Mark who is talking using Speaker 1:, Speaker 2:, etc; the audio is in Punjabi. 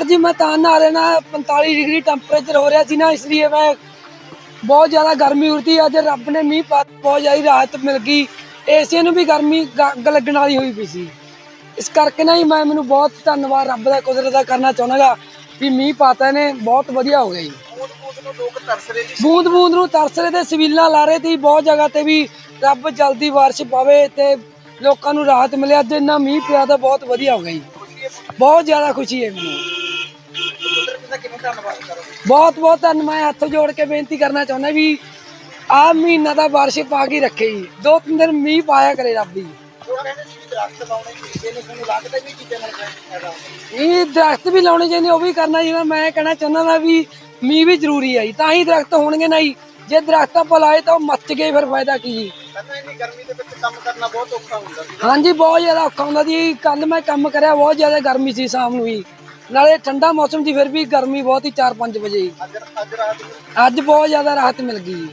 Speaker 1: ਸਰ ਜੀ, ਮੈਂ ਤਾਂ ਨਹਾ ਰਿਹਾ ਨਾ 45 ਡਿਗਰੀ ਟੈਂਪਰੇਚਰ ਹੋ ਰਿਹਾ ਸੀ ਨਾ, ਇਸ ਲਈ ਮੈਂ ਬਹੁਤ ਜ਼ਿਆਦਾ ਗਰਮੀ ਉਰਦੀ ਅੱਜ ਰੱਬ ਨੇ ਮੀਂਹ ਪਾ ਬਹੁਤ ਜ਼ਿਆਦਾ ਰਾਹਤ ਮਿਲ ਗਈ। ਏਸੀਆਂ ਨੂੰ ਵੀ ਗਰਮੀ ਗ- ਅੱਗ ਲੱਗਣ ਵਾਲੀ ਹੋਈ ਪਈ ਸੀ। ਇਸ ਕਰਕੇ ਨਾ ਹੀ ਮੈਂ ਮੈਨੂੰ ਬਹੁਤ ਧੰਨਵਾਦ ਰੱਬ ਦਾ, ਕੁਦਰਤ ਦਾ ਕਰਨਾ ਚਾਹੁੰਦਾਗਾ ਵੀ ਮੀਂਹ ਪਾਤਾ ਨੇ ਬਹੁਤ ਵਧੀਆ ਹੋ ਗਿਆ ਜੀ।
Speaker 2: ਬੂੰਦ ਬੂੰਦ ਨੂੰ ਤਰਸ ਰਹੇ ਸੀ
Speaker 1: ਤੇ ਸਵੀਲਾਂ ਲਾ ਰਹੇ ਤੇ ਬਹੁਤ ਜਗ੍ਹਾ ਤੇ ਵੀ ਰੱਬ ਜਲਦੀ ਬਾਰਿਸ਼ ਪਾਵੇ ਤੇ ਲੋਕਾਂ ਨੂੰ ਰਾਹਤ ਮਿਲੇ। ਅੱਜ ਇੰਨਾ ਮੀਂਹ ਪਿਆ ਤਾਂ ਬਹੁਤ ਵਧੀਆ ਹੋ ਗਿਆ ਜੀ। ਬਹੁਤ ਜ਼ਿਆਦਾ ਖੁਸ਼ੀ ਹੈ ਮੈਨੂੰ।
Speaker 2: ਕਿਵੇਂ ਧੰਨਵਾਦ ਕਰੋਗੇ?
Speaker 1: ਬਹੁਤ ਬਹੁਤ ਧੰਨ ਮੈਂ ਹੱਥ ਜੋੜ ਕੇ ਬੇਨਤੀ ਕਰਨਾ ਚਾਹੁੰਦਾ ਵੀ ਆਹ ਮਹੀਨਾ ਦਾ ਬਾਰਿਸ਼ ਪਾ ਕੇ ਰੱਖੇ ਜੀ। ਦੋ ਤਿੰਨ ਦਿਨ ਮੀਂਹ ਪਾਇਆ ਕਰੇ ਰੱਬ ਜੀ।
Speaker 2: ਉਹ ਕਹਿੰਦੇ ਸੀ ਵੀ ਦਰਖਤ ਲਾਉਣੇ ਚਾਹੀਦੇ ਨੇ ਤੁਹਾਨੂੰ ਲੱਗਦਾ ਵੀ ਚੀਜ਼ਾਂ ਨਾਲ ਫਾਇਦਾ ਹੁੰਦਾ
Speaker 1: ਇਹ ਦਰਖਤ ਵੀ ਲਾਉਣੇ ਚਾਹੀਦੇ ਉਹ ਵੀ ਕਰਨਾ ਜਿਵੇਂ ਮੈਂ ਕਹਿਣਾ ਚਾਹੁੰਦਾ ਨਾ ਵੀ ਮੀਂਹ ਵੀ ਜ਼ਰੂਰੀ ਹੈ ਜੀ। ਤਾਂ ਹੀ ਦਰਖਤ ਹੋਣਗੇ ਨਾ ਜੀ। ਜੇ ਦਰਖਤ ਆਪਾਂ ਲਾਏ ਤਾਂ ਉਹ ਮੱਚ ਗਏ ਫਿਰ ਫਾਇਦਾ ਕੀ ਜੀ?
Speaker 2: ਕਹਿੰਦਾ ਇੰਨੀ ਗਰਮੀ ਦੇ ਵਿੱਚ ਕੰਮ ਕਰਨਾ ਬਹੁਤ ਔਖਾ ਹੁੰਦਾ ਸੀ।
Speaker 1: ਹਾਂਜੀ ਬਹੁਤ ਜ਼ਿਆਦਾ ਔਖਾ ਹੁੰਦਾ ਜੀ ਕੱਲ ਮੈਂ ਕੰਮ ਕਰਿਆ ਬਹੁਤ ਜ਼ਿਆਦਾ ਗਰਮੀ ਸੀ ਸ਼ਾਮ ਨੂੰ ਵੀ ਨਾਲੇ ਠੰਡਾ ਮੌਸਮ ਸੀ ਫਿਰ ਵੀ ਗਰਮੀ ਬਹੁਤ ਹੀ 4-5 ਵਜੇ ਜੀ।
Speaker 2: ਅੱਜ ਰਾਤ
Speaker 1: ਅੱਜ ਬਹੁਤ ਜ਼ਿਆਦਾ ਰਾਹਤ ਮਿਲ ਗਈ ਜੀ